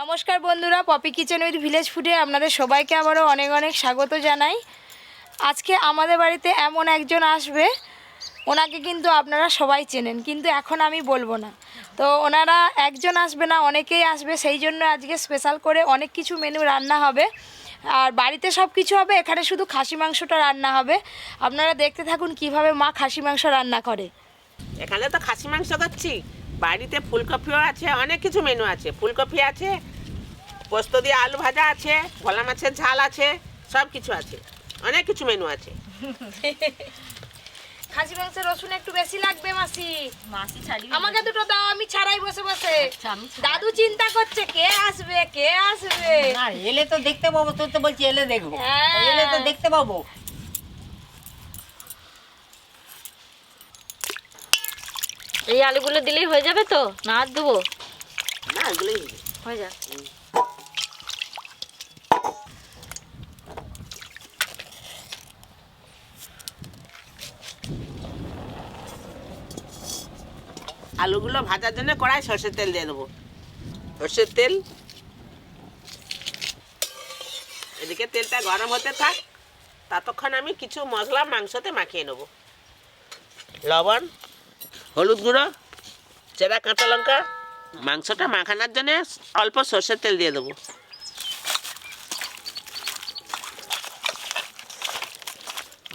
নমস্কার বন্ধুরা, poppy kitchen with village ফুডে আপনাদের সবাইকে আবারও অনেক অনেক স্বাগত জানাই। আজকে আমাদের বাড়িতে এমন একজন আসবে, ওনাকে কিন্তু আপনারা সবাই চেনেন, কিন্তু এখন আমি বলব না। তো ওনারা একজন আসবে না, অনেকেই আসবে, সেই জন্য আজকে স্পেশাল করে অনেক কিছু মেনু রান্না হবে। আর বাড়িতে সব কিছু হবে, এখানে শুধু খাসি মাংসটা রান্না হবে। আপনারা দেখতে থাকুন কীভাবে মা খাসি মাংস রান্না করে। এখানে তো খাসি মাংস করছি বাড়িতে ফুলকপিও আছে অনেক কিছু মেনু আছে। ফুলকপি আছে পোস্ত দিয়ে আলু ভাজা আছে ভোলা মাছের ঝাল আছে সব কিছু আছে। অনেক কিছু মেনু আছে। খাসি মাংসের রসুন একটু বেশি লাগবে মাসি। মাসি ছাড়ি আমাকে দুটো দাও আমি ছাড়াই বসে বসে। আচ্ছা। দাদু চিন্তা করছে কে আসবে কে আসবে? না এলে তো দেখতে পাবো তুই তো বলছি এলে দেখব। হ্যাঁ। এলে তো দেখতে পাবো। এই আলুগুলো দিলেই হয়ে যাবে তো? না আর দেবো? না এগুলোই হয়ে যাক। আলুগুলো ভাজার জন্য কড়াই সর্ষের তেল দিয়ে দেবো। সর্ষের তেল। এদিকে তেলটা গরম হতে থাক। ততক্ষণ আমি কিছু মশলা মাংসতে মাখিয়ে নেব। লবণ। হলুদ গুঁড়ো চেরা কাঁচা লঙ্কা মাংসটা মাখানোর জন্য অল্প সর্ষের তেল দিয়ে দেবো।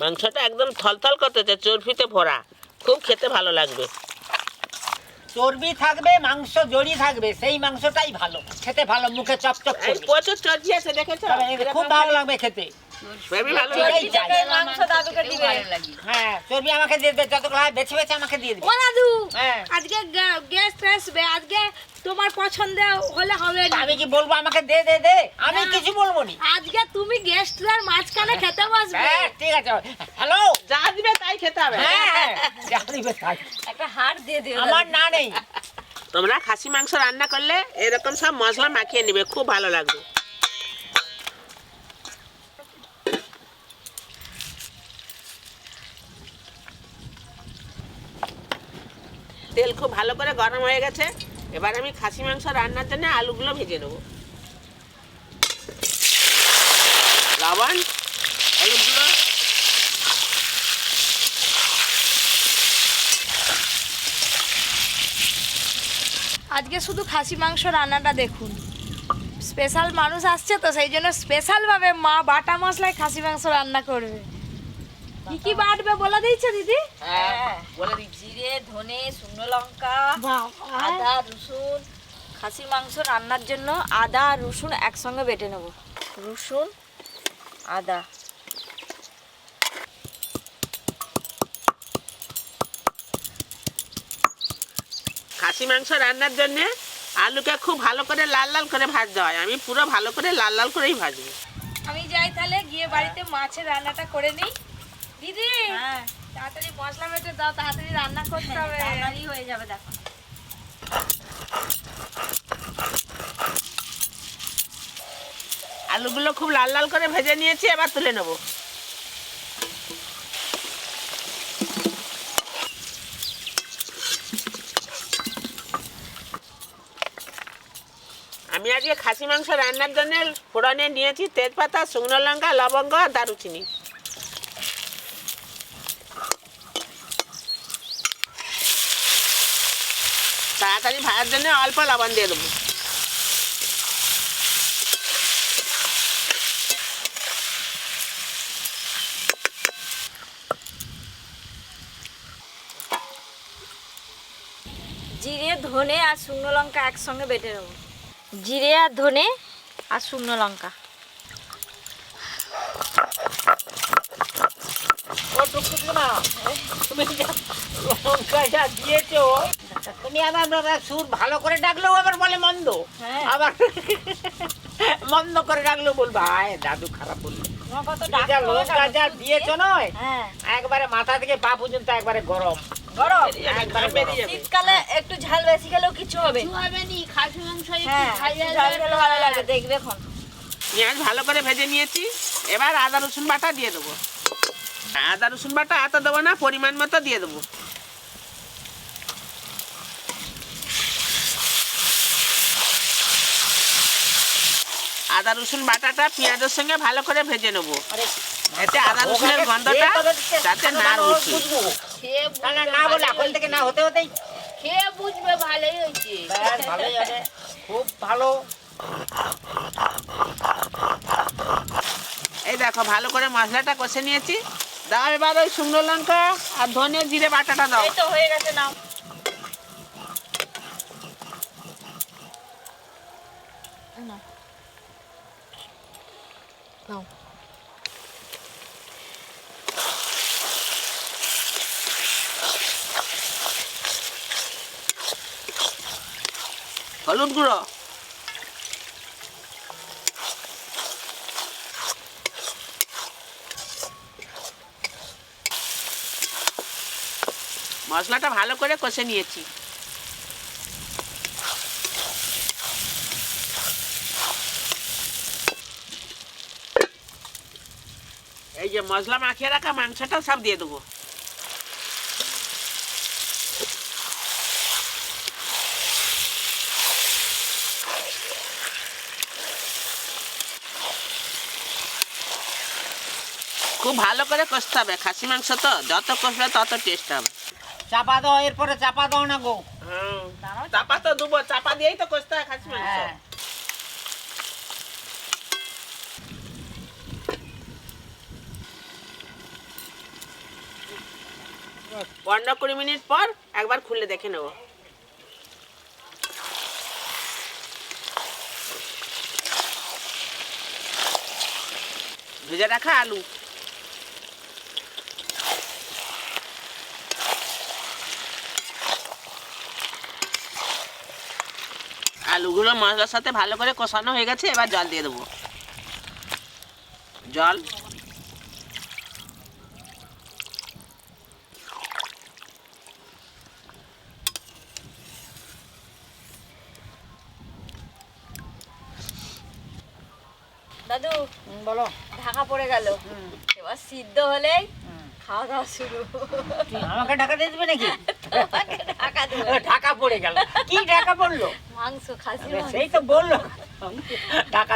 মাংসটা একদম থলথল করতেছে চর্বিতে ভরা। খুব খেতে ভালো লাগবে। চর্বি থাকবে মাংস জড়ি থাকবে সেই মাংসটাই ভালো। খেতে ভালো মুখে চপচপ প্রচুর চর্বি আছে দেখেছ? খুব ভালো লাগবে খেতে। হ্যাঁ চর্বি আমাকে দিয়ে দেবে যতগুলো বেছে বেছে আমাকে দিয়ে দিবে ও দাদু হ্যাঁ। আজকে গেস্ট আসবে আজকে তোমার পছন্দ হলে হবে। না আমি কি বলব? আমাকে দে দে দে। আমি কিছু বলব নি। আজকে তুমি গেস্টদের মাঝখানে খেতে বসবে। হ্যাঁ ঠিক আছে। হ্যালো? যা দিবে তাই খেতে হবে। হ্যাঁ হ্যাঁ যা দিবে তাই। একটা হাড় দিয়ে দিও আমার না নেই। তোমরা খাসি মাংস রান্না করলে এরকম সব মশলা মাখিয়ে নিবে খুব ভালো লাগবে। তেল খুব ভালো করে গরম হয়ে গেছে। এবার আমি খাসি মাংস রান্নার জন্য আলুগুলো ভেজে নেব। লবণ গুঁড়ো আজকে শুধু খাসি মাংস রান্নাটা দেখুন। স্পেশাল মানুষ আসছে তো, সেই জন্য স্পেশালভাবে মা বাটা মশলায় খাসি মাংস রান্না করবে। কি কি বাটবে বলে দিয়েছে দিদি? হ্যাঁ বলে দিই জিরে ধনে শুকনো লঙ্কা আদা রসুন খাসি মাংস রান্নার জন্য আদা আর রসুন একসঙ্গে বেটে নেব। রসুন আদা। খাসি মাংস রান্নার জন্য আলুকে খুব ভালো করে লাল লাল করে ভাজতে হয়। আমি পুরো ভালো করে লাল লাল করেই ভাজবো। আমি যাই তাহলে গিয়ে বাড়িতে মাছের রান্নাটা করে নিই। দিদি হ্যাঁ। তাড়াতাড়ি মশলা বেটে দাও তাড়াতাড়ি রান্না করতে হবে। তাড়াতাড়ি হয়ে যাবে দেখো। আলুগুলো খুব লাল লাল করে ভেজে নিয়েছি এবার তুলে নেব। আমি আজকে খাসি মাংস রান্নার জন্য ফোড়নে নিয়েছি তেজপাতা শুকনো লঙ্কা লবঙ্গ আর দারুচিনি। তাড়াতাড়ি ভাজার জন্য অল্প লবণ দিয়ে দেবো। জিরে, ধনে আর শুকনো লঙ্কা একসঙ্গে বেটে নেব। জিরে আর ধনে আর শুকনো লঙ্কা ও টুকটুক না তুমি যা লঙ্কা যা দিয়েছ। তুমি আবার সুর ভালো করে ডাকলেও আবার বলে মন্দ। হ্যাঁ। আবার মন্দ করে ডাকলেও বলব আয় দাদু খারাপ বলল। তোমার কত তুমি যা লঙ্কা যা দিয়েছ নয় হ্যাঁ। একবারে মাথা থেকে পা পর্যন্ত একবারে গরম। শীতকালে একটু ঝাল বেশি গেলেও কিছু হবে খাসি মাংস হ্যাঁ ঝাল ভালো লাগে দেখবে এখন। পেঁয়াজ ভালো করে ভেজে নিয়েছি এবার আদা রসুন বাটা দিয়ে দেবো। আদা রসুন বাটা এত দেবো না পরিমাণ মতো দিয়ে দেবো। আদা রসুন বাটাটা পেঁয়াজের সঙ্গে ভালো করে ভেজে নেব। এতে আদা রসুনের গন্ধটা যাতে না উঠে বলে এখন থেকে না হতে হতেই। খেয়ে বুঝবে ভালোই হয়েছে। ভালোই আছে খুব ভালো। এই দেখো ভালো করে মশলাটা কষে নিয়েছি। দাও এবার ওই শুকনো লঙ্কা আর ধনে জিরে বাটাটা দাও। তো হয়ে গেছে নাও। হলুদ গুঁড়ো। মশলাটা ভালো করে কষে নিয়েছি। এই যে মশলা মাখিয়ে রাখা মাংসটা সব দিয়ে দেবো। খুব ভালো করে কষতে হবে। খাসি মাংস তো যত কষবে তত টেস্ট হবে। চাপা দাও এরপরে চাপা দাও না গো। চাপা তো দেবো চাপা দিয়েই তো কষতে হয় খাসি মাংস। হ্যাঁ। পনেরো কুড়ি মিনিট পর একবার খুলে দেখে নেব। ভেজে রাখা আলু। আলুগুলো মশলার সাথে ভালো করে কষানো হয়ে গেছে এবার জল দিয়ে দেবো। জল। দাদু বলো। ঢাকা পড়ে গেল। এবার সিদ্ধ হলেই খাওয়া দাওয়া শুরু। আমাকে ঢাকা দিয়ে দিবে নাকি? ঢাকা ঢাকা পড়ে গেল। কি ঢাকা পড়ল? মাংস খাসি সেই তো বলল।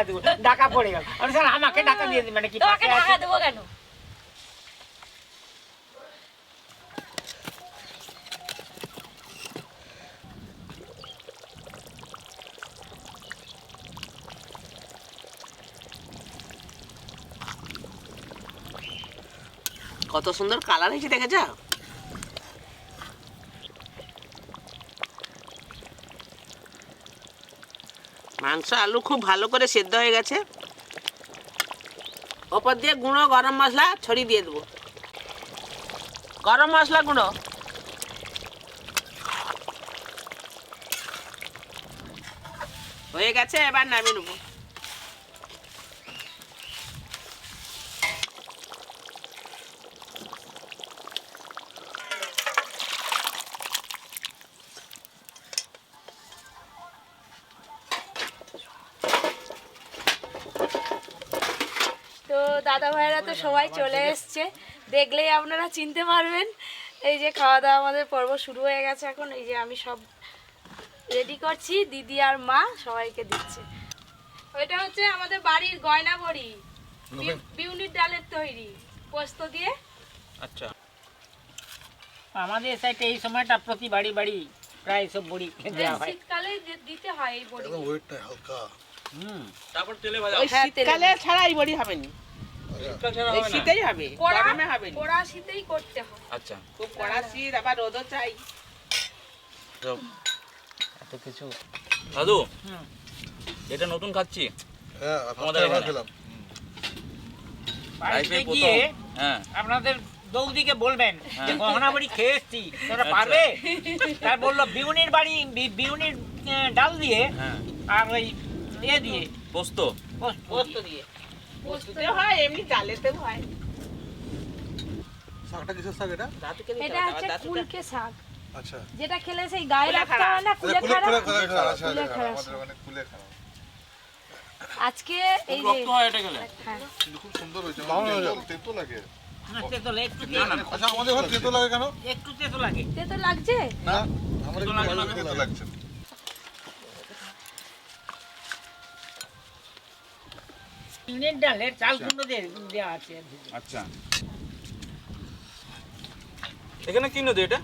দিব পড়ে গেল। আমি স্যার আমাকে ঢাকা দিয়ে তোমাকে পাশে ঢাকা দেবো কেন? কত সুন্দর কালার হয়েছে দেখেছ? মাংস, আলু খুব ভালো করে সেদ্ধ হয়ে গেছে। ওপর দিয়ে গুঁড়ো গরম মশলা ছড়িয়ে দিয়ে দেবো। গরম মশলা গুঁড়ো। হয়ে গেছে, এবার নামিয়ে নেব। তো দাদা ভাইরা তো সবাই চলে এসছে। দেখলেই আপনারা চিনতে পারবেন। এই যে খাওয়া দাওয়া আমাদের পর্ব শুরু হয়ে গেছে এখন। এই যে আমি সব রেডি করছি। দিদি আর মা সবাইকে দিচ্ছে। ওইটা হচ্ছে আমাদের বাড়ির গয়না বড়ি বি- বিউলির ডালের তৈরি। পোস্ত দিয়ে। আচ্ছা। আমাদের সাইডে এই সময়টা প্রতি বাড়ি বাড়ি প্রায় সব বড়ি দেওয়া হয়। শীতকালে যে- দিতে হয় এই বড়ি। ওয়েটটা হালকা। হ্যাঁ, তেলে শীতকালে ছাড়া এই বড়ি হবে নি? শীতেই হবে গরমে হবে কড়া শীতেই করতে হয়। আচ্ছা। খুব কড়া শীত আবার রোদও চাই। এত কিছু। দাদু এটা নতুন খাচ্ছি। হ্যাঁ আমাদের আমাদের এখানে। খেলাম। বাড়িতে গিয়ে হ্যাঁ। আপনাদের দৌদিকে বলবেন যে হ্যাঁ। গহনা বাড়ি খেয়ে এসছি তোরা আচ্ছা। পারবে? তার বলল বিউনির বাড়ি বিউনির ডাল দিয়ে হ্যাঁ। আর ওই ইয়ে দিয়ে। পোস্ত। পোস্ত পোস্ত দিয়ে। দিয়ে পোস্ততে হয় এমনি ডালেতেও হয়। শাকটা কিসের শাক এটা? এটা হচ্ছে কুলকে শাক। আচ্ছা। যেটা খেলে সেই গায়ে রাখতে হয় না কুলে আমাদের ওখানে আজকে এই যে রক্ত হয় এটা গেলে হ্যাঁ। খুব সুন্দর হয়েছে। তেতো তেতো লাগে। তেতো লাগে, একটু না, না, তেতো- আচ্ছা তেতো লাগে কেন? একটু তেতো লাগে। তে তো লাগছে? না আমাদের তেতো তেতো। লাগছে। টিনের ডালের চাল কুমড়ো দিয়ে দেওয়া আছে আচ্ছা। এখানে কি নদী এটা?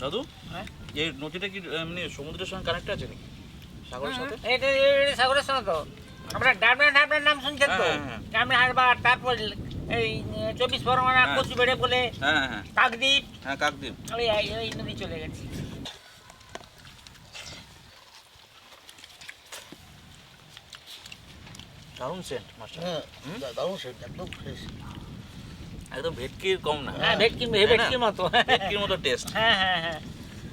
দাদু হ্যাঁ? এই নদীটা কি এমনি সমুদ্রের সঙ্গে কানেক্ট আছে নাকি? সাগরের সাথে? এটা এটা সাগরের সঙ্গে তো। আমরা ডাবনা ডাবনার নাম শুনছেন তো। হ্যাঁ, হ্যাঁ। ডাবনা হারবার তারপর এই চব্বিশ পরগনা হ্যাঁ। কচুবেড়ে বলে হ্যাঁ হ্যাঁ। কাকদ্বীপ। হ্যাঁ কাকদ্বীপ। ওই এই- ওই নদী চলে গেছে। দারুণ সেন্ট হ্যাঁ দারুণ সেট একদম ফ্রেশ একদম ভেটকির কম না। হ্যাঁ ভেটকি? ভেটকির মতো। ভেটকির মতো টেস্ট হ্যাঁ হ্যাঁ হ্যাঁ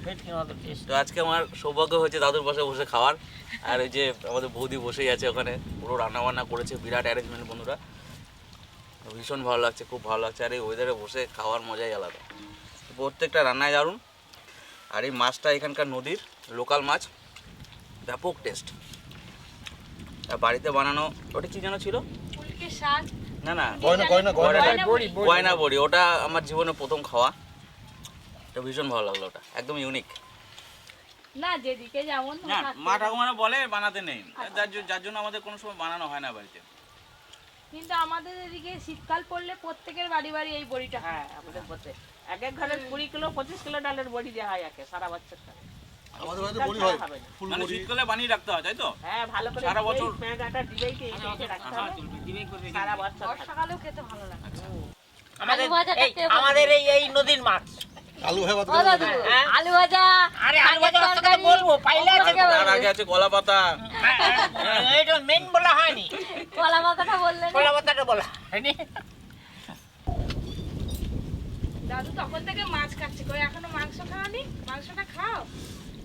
ভেটকির মতো টেস্ট তো আজকে আমার সৌভাগ্য হয়েছে দাদুর পাশে বসে খাওয়ার। আর ওই যে আমাদের বৌদি বসেই আছে ওখানে পুরো রান্না বান্না করেছে বিরাট অ্যারেঞ্জমেন্ট বন্ধুরা। ভীষণ ভালো লাগছে খুব ভালো লাগছে। আর এই ওয়েদারে বসে খাওয়ার মজাই আলাদা। প্রত্যেকটা রান্নায় দারুণ। আর এই মাছটা এখানকার নদীর লোকাল মাছ। ব্যাপক টেস্ট বাড়িতে বানানো ওটা কি যেন ছিল? না না। গয়না বড়ি ওটা আমার জীবনে প্রথম খাওয়া। তো ভীষণ ভালো লাগল ওটা একদম ইউনিক না যেদিকে যেমন মা। ঠাকুমারা বলে বানাতে নেই। যার জন্য আমাদের কোনো সময় বানানো হয় না বাড়িতে। কিন্তু আমাদের এদিকে শীতকাল পড়লে প্রত্যেকের বাড়ি বাড়ি এই বড়িটা। হ্যাঁ আমাদের পথে এক এক ঘরে কুড়ি কিলো পঁচিশ কিলো ডালের বড়ি দেওয়া হয় একে সারা বছরটা। আমাদের বাড়িতে বড়ি হয় ফুল মানে শীতকালে বানিয়ে রাখতে হয় তাই তো? হ্যাঁ ভালো করে সারা বছর? দিবেই, পেঁয়াজাটা দিবেই কি রাখতে হ্যাঁ। সারা বছর বর্ষাকালেও খেতে ভালো লাগে। আমাদের ভাজাটা এই- আমাদের এই এই নদীর মাছ। আলু হ্যাঁ? আলু ভাজা আরে আলু ভাজা বলব পাইলে আছে। তার আগে আছে কলা পাতা। হ্যাঁ, এটা মেন বলা হয়নি। কলা মাথাটা বললেন কলা পাতাটা বলা হয়নি। দাদু তখন থেকে মাছ খাচ্ছে। কই এখনও মাংস খাওয়ানি মাংসটা খাও।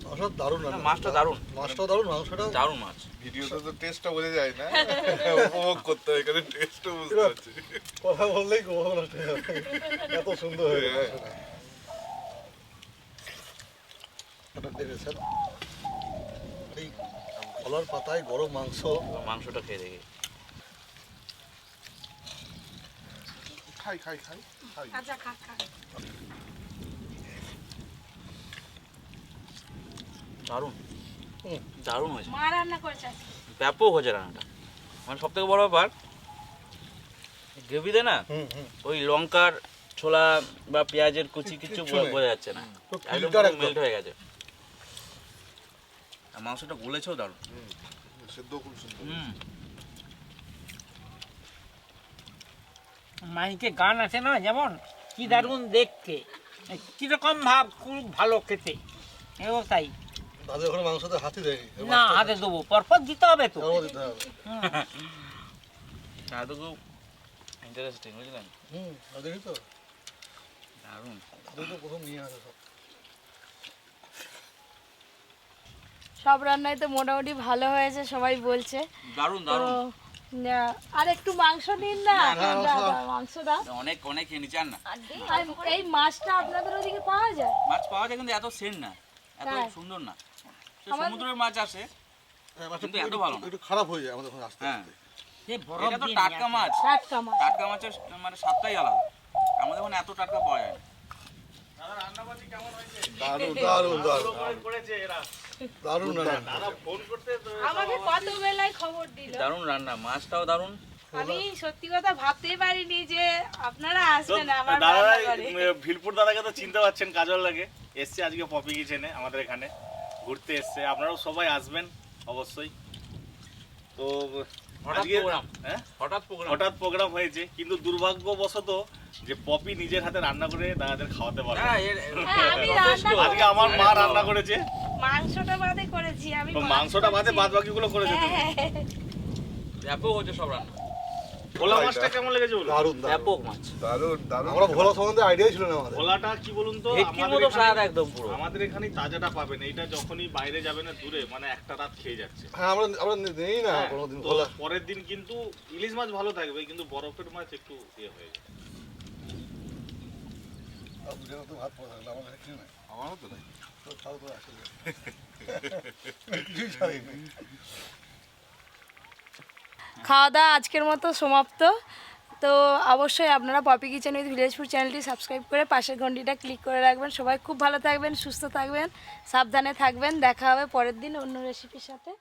মাছটা দারুণ। মাছটা দারুণ। মাছটাও দারুণ মাংসটাও দারুণ মাছ। ভিডিওতে তো টেস্টটা বোঝা যায় না। উপভোগ করতে হয় এখানে টেস্টও বুঝতে পারছি। কথা বললেই গো এত সুন্দর হয়ে গেছে এটা দেখেছেন? এই কলার পাতায় গরম মাংস। মাংসটা খেয়ে দেখি। খাই খাই খাই খাই। আচ্ছা খা খা। দারুণ। দারুণ হয়েছে। মা রান্না করেছে ব্যাপক হয়েছে রান্নাটা। মানে সব থেকে বড় ব্যাপার গ্রেভিতে না ওই লঙ্কার ছোলা বা পেঁয়াজের কুচি কিছু বোঝা যাচ্ছে না। একদম মেল্ট হয়ে গেছে। মাংসটা গলেছেও দারুণ। সেদ্ধ খুব সুন্দর মাইকে গান আছে না যেমন কি দারুণ দেখতে। কীরকম ভাব খুব ভালো খেতে। এও তাই। দাদু ওখানে মাংসতে হাতি দেয়নি। না হাতে দেবো পরপর দিতে হবে তো। দিতে হবে। এত খুব ইন্টারেস্টিং বুঝলেন? হুম দেখি তো। দারুণ। দুটো প্রথম নিয়ে আসে সব। সব রান্নাই তো মোটামুটি ভালো হয়েছে সবাই বলছে। দারুণ তো দারুণ আর একটু মাংস নিন না? মাংস দাও। অনেক অনেক খেয়ে নিচান না। আর এই মাছটা আপনাদের ওদিকে পাওয়া যায়? মাছ পাওয়া যায় কিন্তু এত সেন্ট না। এত সুন্দর না। সমুদ্রের মাছ আসে হ্যাঁ, কিন্তু এত একটু- ভালো না। একটু খারাপ হয়ে যায় আমাদের ওখানে আস্তে হ্যাঁ। আস্তে। সে বরফ এটা তো টাটকা মাছ। টাটকা মাছ। টাটকা মাছের মানে স্বাদটাই আলাদা। আমাদের ওখানে এত টাটকা পাওয়া যায় না। দারুণ দারুণ দারুণ। দারুণ রান্না। আমাকে কত বেলায় খবর দিল। দারুণ রান্না মাছটাও দারুণ। আমি সত্যি কথা ভাবতেই পারিনি যে আপনারা আসবেন আমার দাদা ভিলপুর দাদাকে তো চিনতে পারছেন কাজল লাগে এসছে আজকে পপি কিচেনে আমাদের এখানে। ঘুরতে এসছে। আপনারাও সবাই আসবেন অবশ্যই। তো হঠাৎ প্রোগ্রাম। হ্যাঁ? হঠাৎ প্রোগ্রাম। হয়েছে কিন্তু দুর্ভাগ্যবশত যে পপি নিজের হাতে রান্না করে দাদাদের খাওয়াতে পারে হ্যাঁ হ্যাঁ, আমি রান্না আজকে আমার মা রান্না করেছে। মাংসটা বাদে করেছি আমি তো মাংসটা বাদে। বাদ বাকিগুলো করেছে তুমি। ব্যাপক হচ্ছে সব রান্না। ভোলা মাছটা কেমন লেগেছে বলুন? দারুণ ব্যাপক মাছ। দারুণ দারুণ। আমরা ভোলা সম্বন্ধে আইডিয়াই ছিল না আমাদের। ভোলাটা কি বলুন তো? ভেটকির আমাদের মতো এখানে- স্বাদ একদম পুরো। আমাদের এখানে তাজাটা পাবেন। এইটা যখনই বাইরে যাবে না দূরে মানে একটা রাত খেয়ে যাচ্ছে। হ্যাঁ আমরা আমরা নেই না হ্যাঁ, কোনোদিন ভোলা। পরের দিন কিন্তু ইলিশ মাছ ভালো থাকবে কিন্তু বরফের মাছ একটু ইয়ে হয়ে যায় নাই। আমারও তো নাই। তো ছাড়ো তো আসলে কিছুই ছাড়িনি। খাওয়া দাওয়া আজকের মতো সমাপ্ত। তো অবশ্যই আপনারা পপি কিচেন উইথ ভিলেজপুর চ্যানেলটি সাবস্ক্রাইব করে পাশের ঘন্টিটা ক্লিক করে রাখবেন। সবাই খুব ভালো থাকবেন, সুস্থ থাকবেন, সাবধানে থাকবেন। দেখা হবে পরের দিন অন্য রেসিপির সাথে।